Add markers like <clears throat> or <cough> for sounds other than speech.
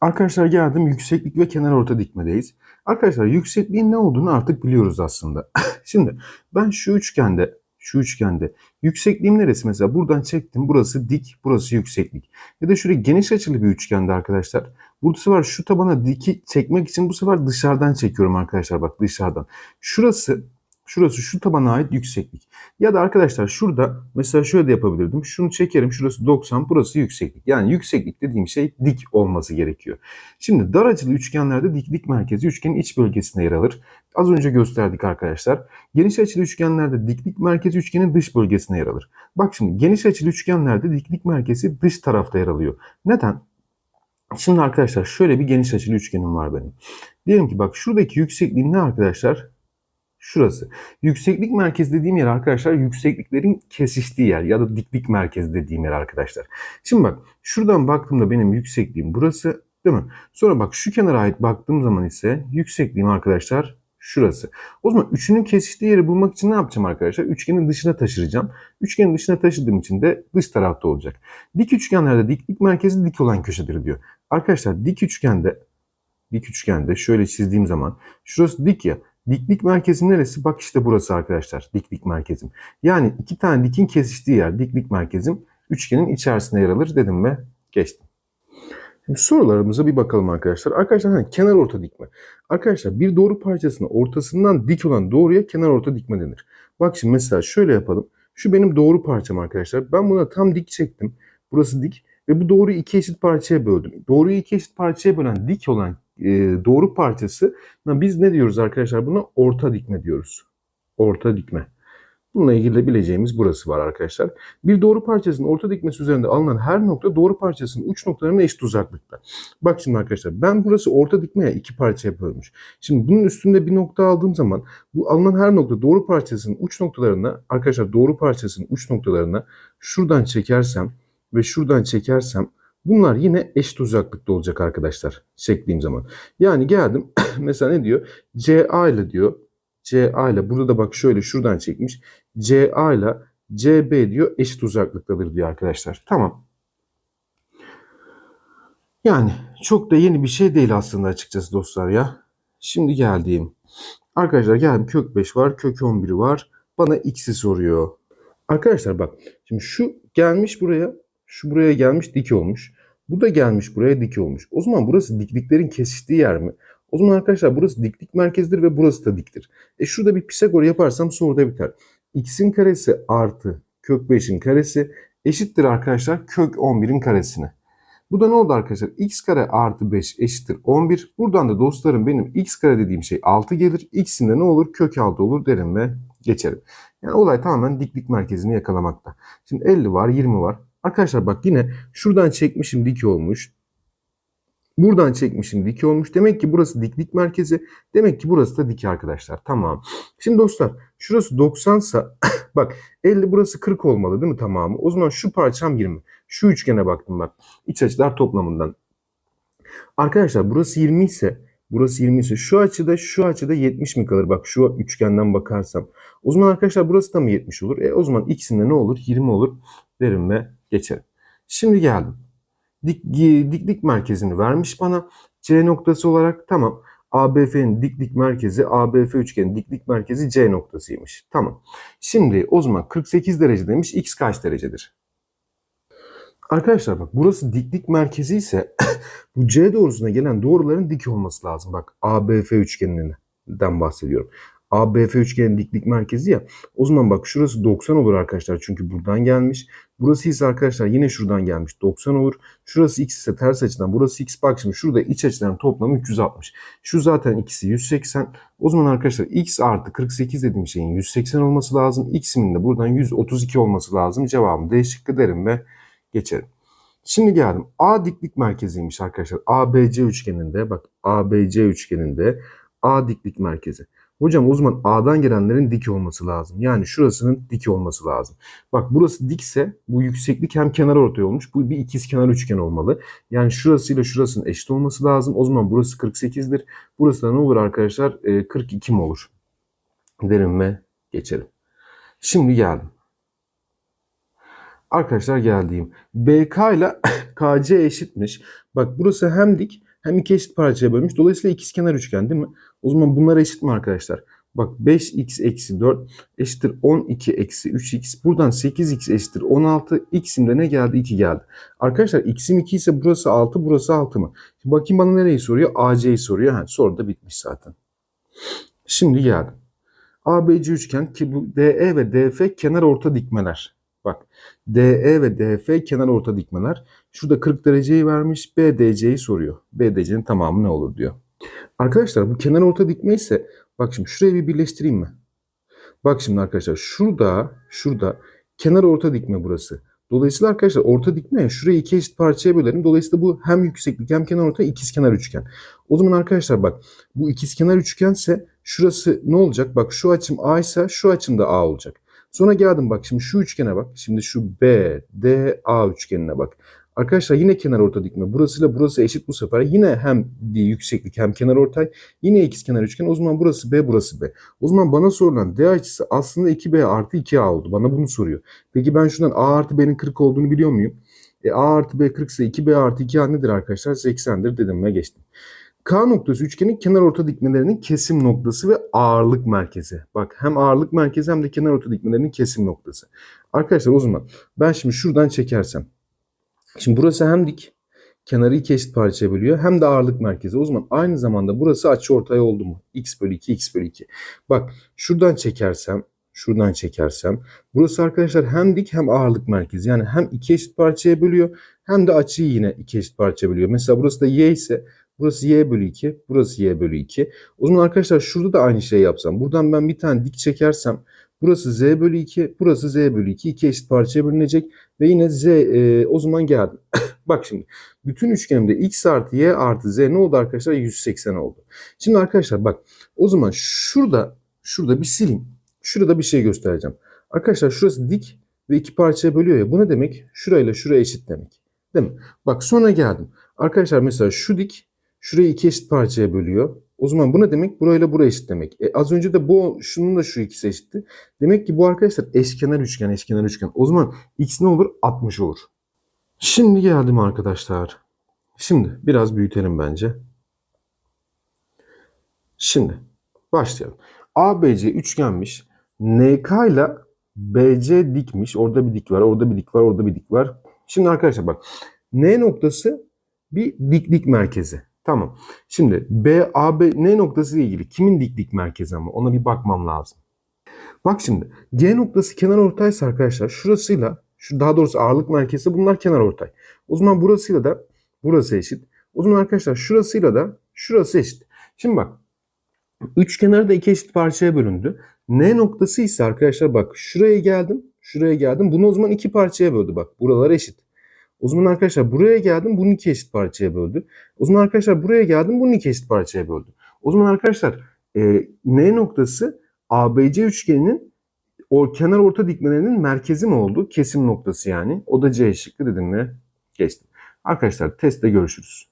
Arkadaşlar geldim yükseklik ve kenar orta dikmedeyiz. Arkadaşlar yüksekliğin ne olduğunu artık biliyoruz aslında. <laughs> Şimdi ben şu üçgende şu üçgende yüksekliğim neresi mesela buradan çektim burası dik burası yükseklik. Ya da şöyle geniş açılı bir üçgende arkadaşlar. Bu sefer şu tabana diki çekmek için bu sefer dışarıdan çekiyorum arkadaşlar bak dışarıdan. Şurası Şurası şu tabana ait yükseklik. Ya da arkadaşlar şurada mesela şöyle de yapabilirdim. Şunu çekerim. Şurası 90, burası yükseklik. Yani yükseklik dediğim şey dik olması gerekiyor. Şimdi dar açılı üçgenlerde diklik merkezi üçgenin iç bölgesine yer alır. Az önce gösterdik arkadaşlar. Geniş açılı üçgenlerde diklik merkezi üçgenin dış bölgesine yer alır. Bak şimdi geniş açılı üçgenlerde diklik merkezi dış tarafta yer alıyor. Neden? Şimdi arkadaşlar şöyle bir geniş açılı üçgenim var benim. Diyelim ki bak şuradaki yüksekliğim ne arkadaşlar? Şurası. Yükseklik merkezi dediğim yer arkadaşlar yüksekliklerin kesiştiği yer ya da diklik merkezi dediğim yer arkadaşlar. Şimdi bak şuradan baktığımda benim yüksekliğim burası değil mi? Sonra bak şu kenara ait baktığım zaman ise yüksekliğim arkadaşlar şurası. O zaman üçünün kesiştiği yeri bulmak için ne yapacağım arkadaşlar? Üçgenin dışına taşıracağım. Üçgenin dışına taşıdığım için de dış tarafta olacak. Dik üçgenlerde diklik merkezi dik olan köşedir diyor. Arkadaşlar dik üçgende dik üçgende şöyle çizdiğim zaman şurası dik ya. Diklik merkezim neresi? Bak işte burası arkadaşlar. Diklik merkezim. Yani iki tane dikin kesiştiği yer diklik merkezim. Üçgenin içerisinde yer alır dedim ve geçtim. Şimdi sorularımıza bir bakalım arkadaşlar. Arkadaşlar hani kenar orta dikme. Arkadaşlar bir doğru parçasını ortasından dik olan doğruya kenar orta dikme denir. Bak şimdi mesela şöyle yapalım. Şu benim doğru parçam arkadaşlar. Ben buna tam dik çektim. Burası dik. Ve bu doğruyu iki eşit parçaya böldüm. Doğruyu iki eşit parçaya bölen dik olan doğru parçası biz ne diyoruz arkadaşlar buna? Orta dikme diyoruz. Orta dikme. Bununla ilgili de bileceğimiz burası var arkadaşlar. Bir doğru parçasının orta dikmesi üzerinde alınan her nokta doğru parçasının uç noktalarına eşit uzaklıkta. Bak şimdi arkadaşlar ben burası orta dikmeye iki parçaya bölmüş. Şimdi bunun üstünde bir nokta aldığım zaman bu alınan her nokta doğru parçasının uç noktalarına arkadaşlar doğru parçasının uç noktalarına şuradan çekersem ve şuradan çekersem Bunlar yine eşit uzaklıkta olacak arkadaşlar çektiğim zaman. Yani geldim <clears throat> mesela ne diyor? CA ile diyor. CA ile burada da bak şöyle şuradan çekmiş. CA ile CB diyor eşit uzaklıktadır diyor arkadaşlar. Tamam. Yani çok da yeni bir şey değil aslında açıkçası dostlar ya. Şimdi geldiğim. Arkadaşlar geldim kök 5 var, kök 11 var. Bana x'i soruyor. Arkadaşlar bak şimdi şu gelmiş buraya, şu buraya gelmiş dik olmuş. Bu da gelmiş buraya dik olmuş. O zaman burası dikliklerin kesiştiği yer mi? O zaman arkadaşlar burası diklik merkezidir ve burası da diktir. E şurada bir Pisagor yaparsam soruda biter. x'in karesi artı kök 5'in karesi eşittir arkadaşlar kök 11'in karesine. Bu da ne oldu arkadaşlar? x kare artı 5 eşittir 11. Buradan da dostlarım benim x kare dediğim şey 6 gelir. x'in de ne olur? Kök 6 olur derim ve geçerim. Yani olay tamamen diklik merkezini yakalamakta. Şimdi 50 var, 20 var. Arkadaşlar bak yine şuradan çekmişim dik olmuş. Buradan çekmişim dik olmuş. Demek ki burası diklik merkezi. Demek ki burası da dik arkadaşlar. Tamam. Şimdi dostlar şurası 90 sa <coughs> bak 50 burası 40 olmalı değil mi tamamı? O zaman şu parçam 20. Şu üçgene baktım bak. İç açılar toplamından. Arkadaşlar burası 20 ise burası 20 ise şu açıda şu açıda 70 mi kalır? Bak şu üçgenden bakarsam. O zaman arkadaşlar burası da mı 70 olur? E o zaman ikisinde ne olur? 20 olur derim ve geçelim. Şimdi geldim. Dik, diklik merkezini vermiş bana. C noktası olarak tamam. ABF'nin diklik merkezi, ABF üçgenin diklik merkezi C noktasıymış. Tamam. Şimdi o zaman 48 derece demiş. X kaç derecedir? Arkadaşlar bak burası diklik merkezi ise <coughs> bu C doğrusuna gelen doğruların dik olması lazım. Bak ABF üçgeninden bahsediyorum. ABF üçgenin diklik merkezi ya. O zaman bak şurası 90 olur arkadaşlar. Çünkü buradan gelmiş. Burası ise arkadaşlar yine şuradan gelmiş. 90 olur. Şurası x ise ters açıdan. Burası x bak şimdi şurada iç açıdan toplamı 360. Şu zaten ikisi 180. O zaman arkadaşlar x artı 48 dediğim şeyin 180 olması lazım. x'imin de buradan 132 olması lazım. Cevabım D şıkkı derim ve geçerim. Şimdi geldim. A diklik merkeziymiş arkadaşlar. ABC üçgeninde bak ABC üçgeninde A diklik merkezi. Hocam o zaman A'dan gelenlerin dik olması lazım. Yani şurasının dik olması lazım. Bak burası dikse bu yükseklik hem kenar ortaya olmuş. Bu bir ikiz kenar üçgen olmalı. Yani şurasıyla şurasının eşit olması lazım. O zaman burası 48'dir. Burası da ne olur arkadaşlar? E, 42 mi olur? Derim ve geçelim. Şimdi geldim. Arkadaşlar geldiğim. BK ile <laughs> KC eşitmiş. Bak burası hem dik hem iki eşit parçaya bölmüş. Dolayısıyla ikizkenar üçgen değil mi? O zaman bunlar eşit mi arkadaşlar? Bak 5x eksi 4 eşittir 12 eksi 3x. Buradan 8x eşittir 16. X'imde ne geldi? 2 geldi. Arkadaşlar x'im 2 ise burası 6, burası 6 mı? Şimdi bakayım bana nereyi soruyor? AC'yi soruyor. Ha, soru da bitmiş zaten. Şimdi geldim. ABC üçgen ki bu DE ve DF kenar orta dikmeler. Bak DE ve DF kenar orta dikmeler. Şurada 40 dereceyi vermiş. BDC'yi soruyor. BDC'nin tamamı ne olur diyor. Arkadaşlar bu kenar orta dikme ise bak şimdi şurayı bir birleştireyim mi? Bak şimdi arkadaşlar şurada şurada kenar orta dikme burası. Dolayısıyla arkadaşlar orta dikme şurayı iki eşit parçaya bölerim. Dolayısıyla bu hem yükseklik hem kenar orta ikizkenar üçgen. O zaman arkadaşlar bak bu ikizkenar üçgense şurası ne olacak? Bak şu açım A ise şu açım da A olacak. Sonra geldim bak şimdi şu üçgene bak. Şimdi şu B, D, A üçgenine bak. Arkadaşlar yine kenar orta dikme. Burasıyla burası eşit bu sefer. Yine hem yükseklik hem kenar ortay. Yine ikizkenar üçgen. O zaman burası B, burası B. O zaman bana sorulan D açısı aslında 2B artı 2A oldu. Bana bunu soruyor. Peki ben şundan A artı B'nin 40 olduğunu biliyor muyum? E, A artı B 40 ise 2B artı 2A nedir arkadaşlar? 80'dir dedim ve geçtim. K noktası üçgenin kenar orta dikmelerinin kesim noktası ve ağırlık merkezi. Bak hem ağırlık merkezi hem de kenar orta dikmelerinin kesim noktası. Arkadaşlar o zaman ben şimdi şuradan çekersem. Şimdi burası hem dik kenarı iki eşit parçaya bölüyor hem de ağırlık merkezi. O zaman aynı zamanda burası açı ortay oldu mu? x bölü 2 x bölü 2. Bak şuradan çekersem şuradan çekersem burası arkadaşlar hem dik hem ağırlık merkezi. Yani hem iki eşit parçaya bölüyor hem de açıyı yine iki eşit parçaya bölüyor. Mesela burası da y ise Burası y bölü 2. Burası y bölü 2. O zaman arkadaşlar şurada da aynı şeyi yapsam. Buradan ben bir tane dik çekersem. Burası z bölü 2. Burası z bölü 2. İki eşit parçaya bölünecek. Ve yine z e, o zaman geldi. <coughs> Bak şimdi. Bütün üçgenimde x artı y artı z ne oldu arkadaşlar? 180 oldu. Şimdi arkadaşlar bak. O zaman şurada şurada bir sileyim. Şurada bir şey göstereceğim. Arkadaşlar şurası dik ve iki parçaya bölüyor ya. Bu ne demek? Şurayla şuraya eşit demek. Değil mi? Bak sonra geldim. Arkadaşlar mesela şu dik Şurayı iki eşit parçaya bölüyor. O zaman bu ne demek? Burayla buraya eşit demek. E, az önce de bu şunun da şu ikisi eşitti. Demek ki bu arkadaşlar eşkenar üçgen, eşkenar üçgen. O zaman x ne olur? 60 olur. Şimdi geldim arkadaşlar. Şimdi biraz büyütelim bence. Şimdi başlayalım. ABC üçgenmiş. NK ile BC dikmiş. Orada bir dik var, orada bir dik var, orada bir dik var. Şimdi arkadaşlar bak. N noktası bir diklik merkezi. Tamam. Şimdi B, A, B ne noktası ile ilgili? Kimin diklik merkezi ama? Ona bir bakmam lazım. Bak şimdi G noktası kenar ortaysa arkadaşlar şurasıyla şu daha doğrusu ağırlık merkezi bunlar kenar ortay. O zaman burasıyla da burası eşit. O zaman arkadaşlar şurasıyla da şurası eşit. Şimdi bak üç kenar da iki eşit parçaya bölündü. N noktası ise arkadaşlar bak şuraya geldim. Şuraya geldim. Bunu o zaman iki parçaya böldü bak. Buralar eşit. O zaman arkadaşlar buraya geldim bunu iki eşit parçaya böldü. O zaman arkadaşlar buraya geldim bunu iki eşit parçaya böldü. O zaman arkadaşlar e, N noktası ABC üçgeninin o kenar orta dikmelerinin merkezi mi oldu? Kesim noktası yani. O da C şıkkı dedim ve geçtim. Arkadaşlar testte görüşürüz.